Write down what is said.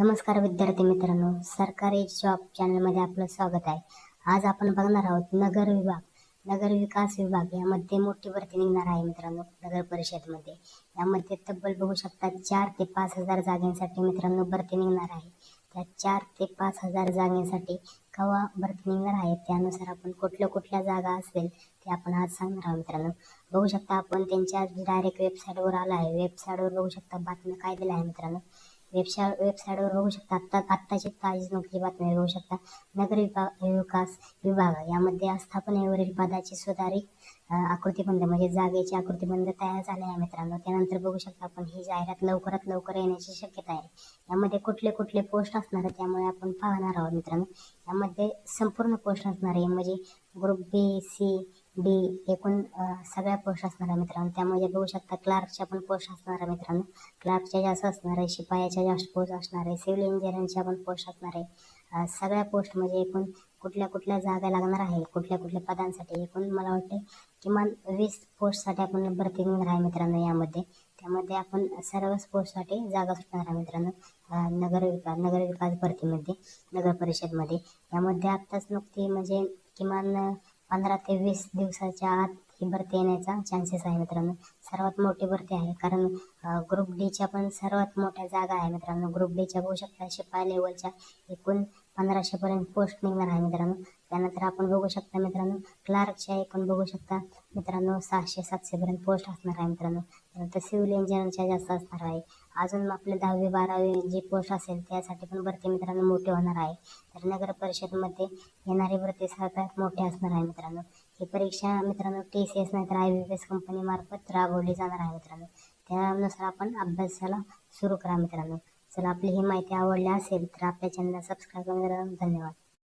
नमस्कार विद्यार्थी मित्रांनो सरकारी जॉब चॅनलमध्ये आपलं स्वागत आहे. आज आपण बघणार आहोत नगर विभाग. नगर विकास विभाग यामध्ये मोठी भरती निघणार आहे मित्रांनो नगर परिषदमध्ये. यामध्ये तब्बल बघू शकता चार ते पाच हजार जागांसाठी मित्रांनो भरती निघणार आहे. त्या चार ते पाच हजार जागांसाठी केव्हा भरती निघणार आहे त्यानुसार आपण कुठल्या कुठल्या जागा असेल ते आपण आज सांगणार आहोत मित्रांनो. बघू शकता आपण त्यांच्या डायरेक्ट वेबसाईटवर आला आहे. वेबसाईटवर बघू शकता बातम्या काय दिल्या आहे मित्रांनो. वेबसाईट वेबसाईटवर बघू शकता. आत्ता आत्ताची ताजी नोकरी बातमी बघू शकता. नगर विभाग विकास विभाग यामध्ये आस्थापनेवरील पदाची सुधारित आकृतीबंध म्हणजे जागेची आकृतीबंध तयार झाले आहे मित्रांनो. त्यानंतर बघू शकता आपण ही जाहिरात लवकरात लवकर येण्याची शक्यता आहे. यामध्ये कुठले कुठले पोस्ट असणार आहे त्यामुळे आपण पाहणार आहोत मित्रांनो. यामध्ये संपूर्ण पोस्ट असणार आहे म्हणजे ग्रुप बी सी डी एकूण सगळ्या पोस्ट असणार आहे मित्रांनो. त्यामध्ये बघू शकता क्लार्कच्या पण पोस्ट असणार आहे मित्रांनो. क्लार्कच्या जास्त असणार आहे शिपायाच्या जास्त पोस्ट असणार आहे सिव्हिल इंजिनिअरिंगच्या पण पोस्ट असणार आहे सगळ्या पोस्ट म्हणजे एकूण कुठल्या कुठल्या जागा लागणार आहे कुठल्या कुठल्या पदांसाठी एकूण मला वाटते किमान वीस पोस्टसाठी आपण भरती घेणार आहे मित्रांनो यामध्ये. त्यामध्ये आपण सर्वच पोस्टसाठी जागा सुटणार आहे मित्रांनो. नगर विकास नगर विकास भरतीमध्ये नगर परिषदमध्ये. यामध्ये आत्ताच नुकती म्हणजे किमान पंधरा ते वीस दिवसाच्या आत ही भरती येण्याचा चान्सेस आहे मित्रांनो. सर्वात मोठी भरती आहे कारण ग्रुप डीच्या पण सर्वात मोठ्या जागा आहे मित्रांनो. ग्रुप डीच्या होऊ शकता शिपाई लेवलच्या एकूण पंधराशेपर्यंत पोस्ट निघणार आहे मित्रांनो. त्यानंतर आपण बघू शकता मित्रांनो क्लार्कच्या एकूण बघू शकता. मित्रांनो सहाशे सातशेपर्यंत पोस्ट असणार आहे मित्रांनो. त्यानंतर सिव्हिल इंजिनियरच्या जास्त असणार आहे. अजून आपले दहावी बारावी जी पोस्ट असेल त्यासाठी पण भरती मित्रांनो मोठी होणार आहे. तर नगर परिषदमध्ये येणारी भरती सगळ्यात मोठी असणार आहे मित्रांनो. ही परीक्षा मित्रांनो टी सी एस नाहीतर आय बी पी एस कंपनीमार्फत राबवली जाणार आहे मित्रांनो. त्यानुसार आपण अभ्यासाला सुरू करा मित्रांनो. जर आपली ही माहिती आवडली असेल तर आपल्या चॅनलला सबस्क्राईब करा धन्यवाद.